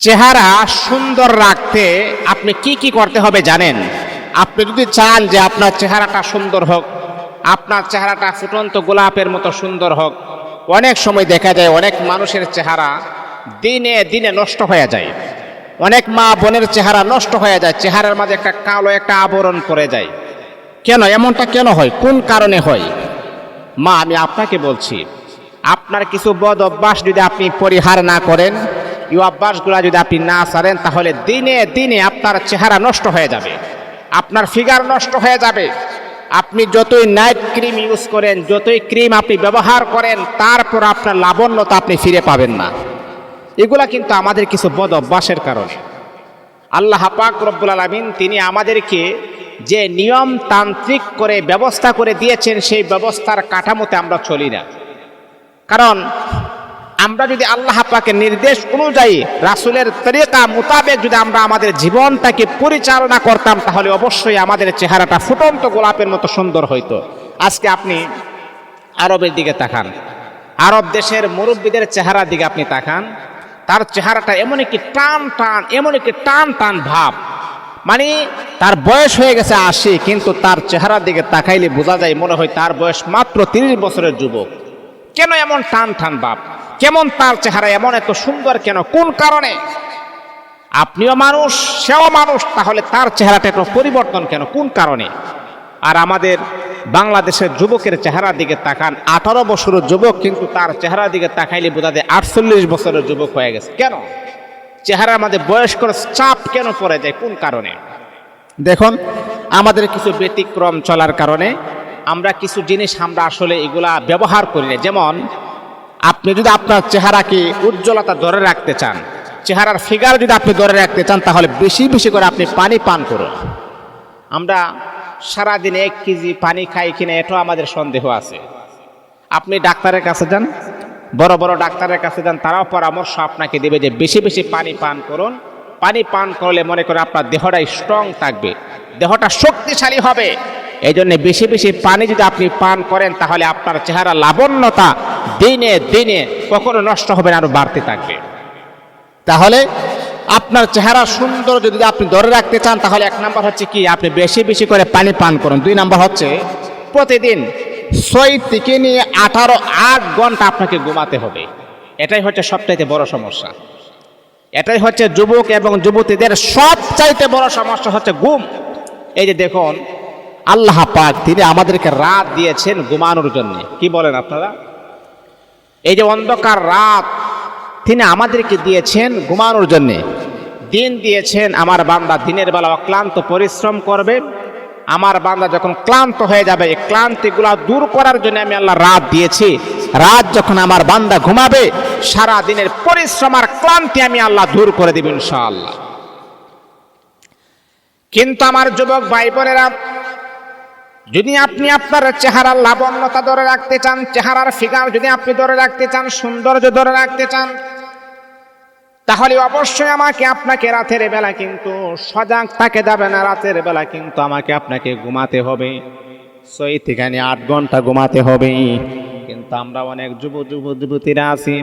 চেহারা সুন্দর রাখতে আপনি কি কি করতে হবে জানেন? আপনি যদি চান যে আপনার চেহারাটা সুন্দর হোক, আপনার চেহারাটা ফুটন্ত গোলাপের মতো সুন্দর হোক, অনেক সময় দেখা যায় অনেক মানুষের চেহারা দিনে দিনে নষ্ট হয়ে যায়। অনেক মা বোনের চেহারা নষ্ট হয়ে যায়, চেহারার মাঝে একটা কালো একটা আবরণ পড়ে যায়। কেন? এমনটা কেন হয়? কোন কারণে হয়? মা, আমি আপনাকে বলছি, আপনার কিছু বদ অভ্যাস যদি আপনি পরিহার না করেন এই অভ্যাসগুলো যদি আপনি না ছাড়েন, তাহলে দিনে দিনে আপনার চেহারা নষ্ট হয়ে যাবে। আপনার ফিগার নষ্ট হয়ে যাবে। আপনি যতই নাইট ক্রিম ইউজ করেন, যতই ক্রিম আপনি ব্যবহার করেন, তারপর আপনার লাবণ্যতা আপনি ফিরে পাবেন না। এগুলা কিন্তু আমাদের কিছু বদ অভ্যাসের কারণে। আল্লাহ পাক রব্বুল আলমিন তিনি আমাদেরকে যে নিয়ম তান্ত্রিক করে, ব্যবস্থা করে দিয়েছেন, সেই ব্যবস্থার কাঠামোতে আমরা চলি না। কারণ আমরা যদি আল্লাহ পাকের নির্দেশ অনুযায়ী রাসুলের তরিকা মোতাবেক যদি আমরা আমাদের জীবনটাকে পরিচালনা করতাম, তাহলে অবশ্যই আমাদের চেহারাটা ফুটন্ত গোলাপের মতো সুন্দর হইতো। আজকে আপনি আরবের দিকে তাকান। আরব দেশের মুরব্বীদের চেহারার দিকে আপনি তাকান। তার চেহারাটা এমন একটি টান টান, এমন একটি টান টান ভাব। মানে তার বয়স হয়ে গেছে আশি, কিন্তু তার চেহারার দিকে তাকাইলে বোঝা যায় মনে হয় তার বয়স মাত্র তিরিশ বছরের যুবক। কেন এমন টান টান বাপ? কেমন তার চেহারা এমন এত সুন্দর কেন? কোন কারণে? আপনিও মানুষ, সেও মানুষ, তাহলে তার চেহারাটা একটু পরিবর্তন কেন? কোন কারণে? আর আমাদের বাংলাদেশের যুবকের চেহারার দিকে তাকান, আঠারো বছরের যুবক কিন্তু তার চেহারার দিকে তাকাইলে বোঝা যায় আটচল্লিশ বছরের যুবক হয়ে গেছে। কেন? চেহারার মধ্যে বয়স্কর চাপ কেন পড়ে যায়? কোন কারণে? দেখুন, আমাদের কিছু ব্যতিক্রম চলার কারণে আমরা কিছু জিনিস আমরা আসলে এগুলা ব্যবহার করি না। যেমন, আপনি যদি আপনার চেহারাকে উজ্জ্বলতা ধরে রাখতে চান, চেহারার ফিগার যদি আপনি ধরে রাখতে চান, তাহলে বেশি বেশি করে আপনি পানি পান করুন। আমরা সারাদিন এক কেজি পানি খাই কিনা এটাও আমাদের সন্দেহ আছে। আপনি ডাক্তারের কাছে যান, বড় বড় ডাক্তারের কাছে যান, তারাও পরামর্শ আপনাকে দেবে যে বেশি বেশি পানি পান করুন। পানি পান করলে মনে করে আপনার দেহটা স্ট্রং থাকবে। দেহটা শক্তিশালী হবে। এই জন্য বেশি বেশি পানি যদি আপনি পান করেন, তাহলে আপনার চেহারা লাবণ্যতা দিনে দিনে কখনো নষ্ট হবে না আরও বাড়তে থাকবে। তাহলে আপনার চেহারা সুন্দর যদি আপনি ধরে রাখতে চান, তাহলে এক নাম্বার হচ্ছে কি, আপনি বেশি বেশি করে পানি পান করুন। দুই নাম্বার হচ্ছে, প্রতিদিন ছয় থেকে নিয়ে আঠারো আট ঘণ্টা আপনাকে ঘুমাতে হবে। এটাই হচ্ছে সবচাইতে বড় সমস্যা। এটাই হচ্ছে যুবক এবং যুবতীদের সবচাইতে বড় সমস্যা হচ্ছে ঘুম। এই যে দেখুন আল্লাহ পাক তিনি আমাদেরকে রাত দিয়েছেন ঘুমানোর জন্য। কি বলেন আপনারা? এই যে অন্ধকার রাত, তিনি আমাদেরকে দিয়েছেন ঘুমানোর জন্যে। দিন দিয়েছেন, আমার বান্দা দিনের বেলা অক্লান্ত পরিশ্রম করবে। আমার বান্দা যখন ক্লান্ত হয়ে যাবে, এই ক্লান্তিগুলা দূর করার জন্য আমি আল্লাহ রাত দিয়েছি। রাত যখন আমার বান্দা ঘুমাবে, সারা দিনের পরিশ্রম আর ক্লান্তি আমি আল্লাহ দূর করে দেব ইনশাআল্লাহ। কিন্তু আমার যুবক ভাই বোনেরা যদি আপনি আপনার চেহারার লাবণ্যতা ধরে রাখতে চান, চেহারার ফিগার যদি আপনি ধরে রাখতে চান, সৌন্দর্য ধরে রাখতে চান, তাহলে অবশ্যই আমাকে আপনাকে রাতের বেলা কিন্তু সজাগ থাকে যাবে না, রাতের বেলা কিন্তু আমাকে আপনাকে ঘুমাতে হবে। ছয় থেকে আট ঘণ্টা ঘুমাতে হবে। কিন্তু আমরা অনেক যুব যুব যুবতীরা আছি।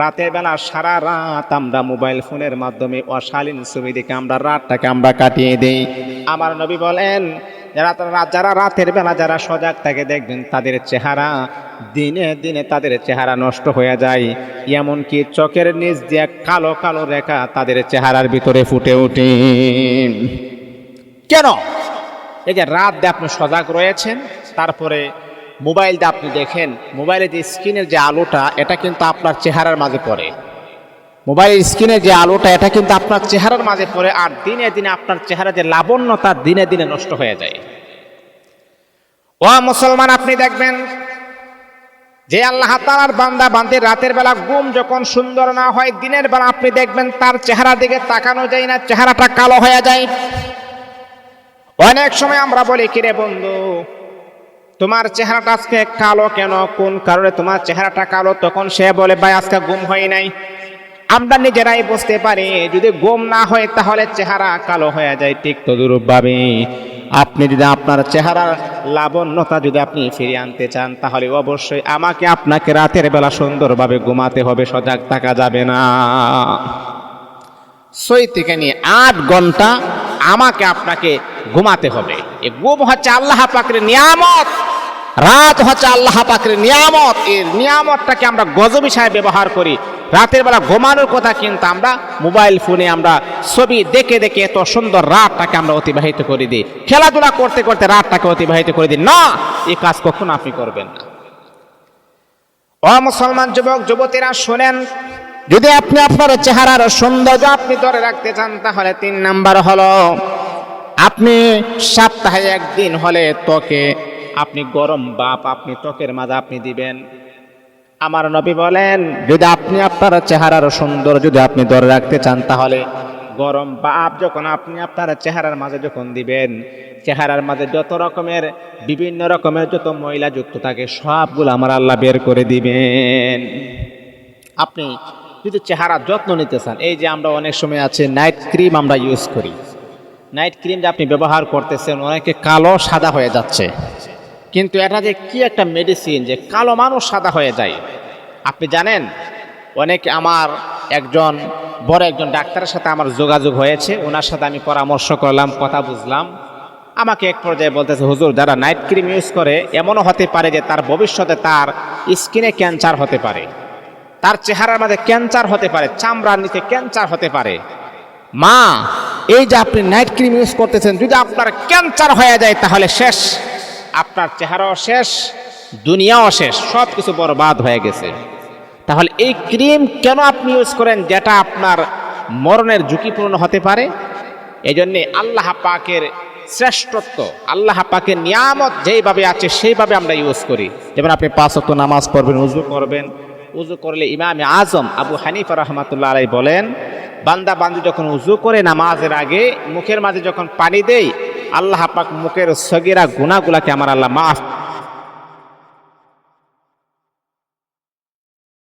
রাতের বেলা সারা রাত আমরা মোবাইল ফোনের মাধ্যমে অশালীন ছবি দেখে আমরা রাতটাকে আমরা কাটিয়ে দেই। আমার নবী বলেন যারা যারা রাতের বেলা, যারা সজাগ থাকে, দেখবেন তাদের চেহারা দিনে দিনে তাদের চেহারা নষ্ট হয়ে যায়। এমনকি চোখের নিচ দিয়ে কালো কালো রেখা তাদের চেহারার ভিতরে ফুটে ওঠে। কেন? এই যে রাত দিয়ে আপনি সজাগ রয়েছেন, তারপরে মোবাইল দিয়ে আপনি দেখেন, মোবাইলের যে স্ক্রিনের যে আলোটা, এটা কিন্তু আপনার চেহারার মাঝে পড়ে। মোবাইলের স্ক্রিনের যে আলোটা, এটা কিন্তু আপনার চেহারার মাঝে পড়ে, আর দিনে দিনে আপনার চেহারা যে লাবণ্যতা দিনে দিনে নষ্ট হয়ে যায়। ও মুসলমান, আপনি দেখবেন যে আল্লাহ তালার বান্দা বান্দির রাতের বেলা ঘুম যখন সুন্দর না হয়, দিনের বেলা আপনি দেখবেন তার চেহারা দিকে তাকানো যায় না, চেহারাটা কালো হয়ে যায়। অনেক সময় আমরা বলি, কিরে বন্ধু, তোমার চেহারাটা আজকে কালো কেন? কোন কারণে তোমার চেহারাটা কালো? তখন সে বলে, ভাই, আজকে ঘুম হয় নাই। আমরা নিজেরাই বুঝতে পারি, যদি ঘুম না হয় তাহলে চেহারা কালো হয়ে যায়, ঠিক তদুরূপভাবে আপনি যদি আপনার চেহারার লাবণ্যতা যদি আপনি ফিরিয়ে আনতে চান, তাহলে অবশ্যই আমাকে আপনাকে রাতের বেলা সুন্দরভাবে ঘুমাতে হবে, সজাগ থাকা যাবে না। সই থেকে নিয়ে আট ঘণ্টা আমাকে আপনাকে ঘুমাতে হবে। এ গুম হচ্ছে আল্লাহ পাকের নিয়ামত। রাত হচ্ছে আল্লাহ পাকের নিয়ামত। এই নিয়ামতটাকে আমরা গজব হিসাবে ব্যবহার করি। রাতের বেলা ঘুমানোর কথা কিন্তু আমরা মোবাইল ফোনে আমরা ছবি দেখে দেখে এত সুন্দর রাতটাকে আমরা অতিবাহিত করে দিই। খেলাধুলা করতে করতে রাতটাকে অতিবাহিত করে দিই। না এই কাজ কখনো আপনি করবেন না। ও মুসলমান যুবক, যুবতীরা শোনেন, যদি আপনি আপনার চেহারার সৌন্দর্য আপনি ধরে রাখতে চান, তাহলে তিন নাম্বার হলো, আপনি সপ্তাহে একদিন হলে ত্বকে আপনি গরম বাপ, আপনি ত্বকের মাঝে আপনি দিবেন। আমার নবী বলেন, যদি আপনি আপনার চেহারার সুন্দর যদি আপনি ধরে রাখতে চান, তাহলে গরম বাপ যখন আপনি আপনার চেহারার মাঝে যখন দিবেন, চেহারার মাঝে যত রকমের, বিভিন্ন রকমের যত ময়লা যুক্ত থাকে, সবগুলো আমার আল্লাহ বের করে দিবেন। আপনি যদি চেহারা যত্ন নিতে চান, এই যে আমরা অনেক সময় আছে নাইট ক্রিম আমরা ইউজ করি। নাইট ক্রিম যে আপনি ব্যবহার করতেছেন, অনেকে কালো সাদা হয়ে যাচ্ছে। কিন্তু এটা যে কি একটা মেডিসিন যে কালো মানুষ সাদা হয়ে যায়। আপনি জানেন, অনেকে আমার একজন, বড় একজন ডাক্তারের সাথে আমার যোগাযোগ হয়েছে, ওনার সাথে আমি পরামর্শ করলাম, কথা বুঝলাম। আমাকে এক পর্যায়ে বলতেছে, হুজুর, যারা নাইট ক্রিম ইউজ করে, এমনও হতে পারে যে তার ভবিষ্যতে তার স্কিনে ক্যান্সার হতে পারে। তার চেহারার মধ্যে ক্যান্সার হতে পারে, চামড়ার নিচে ক্যান্সার হতে পারে। মা, এই যে আপনি নাইট ক্রিম ইউজ করতেছেন, যদি আপনার ক্যান্সার হয়ে যায়, তাহলে শেষ। আপনার চেহারাও শেষ, দুনিয়াও শেষ সব কিছু বরবাদ হয়ে গেছে। তাহলে এই ক্রিম কেন আপনি ইউজ করেন যেটা আপনার মরণের ঝুঁকিপূর্ণ হতে পারে? এই জন্যে আল্লাহ পাকের শ্রেষ্ঠত্ব, আল্লাহ পাকের নিয়ামত যেইভাবে আছে সেইভাবে আমরা ইউজ করি। যেমন আপনি পাঁচ ওয়াক্ত নামাজ পড়বেন উজু করবেন। উজু করলে ইমাম আজম আবু হানিফা রহমাতুল্লাহ আলাই বলেন, বান্দা বান্দি যখন উজু করে নামাজের আগে মুখের মাঝে যখন পানি দেই আল্লাহ পাক মুখের সগিরা গুণাগুলাকে আমার আল্লাহ মাফ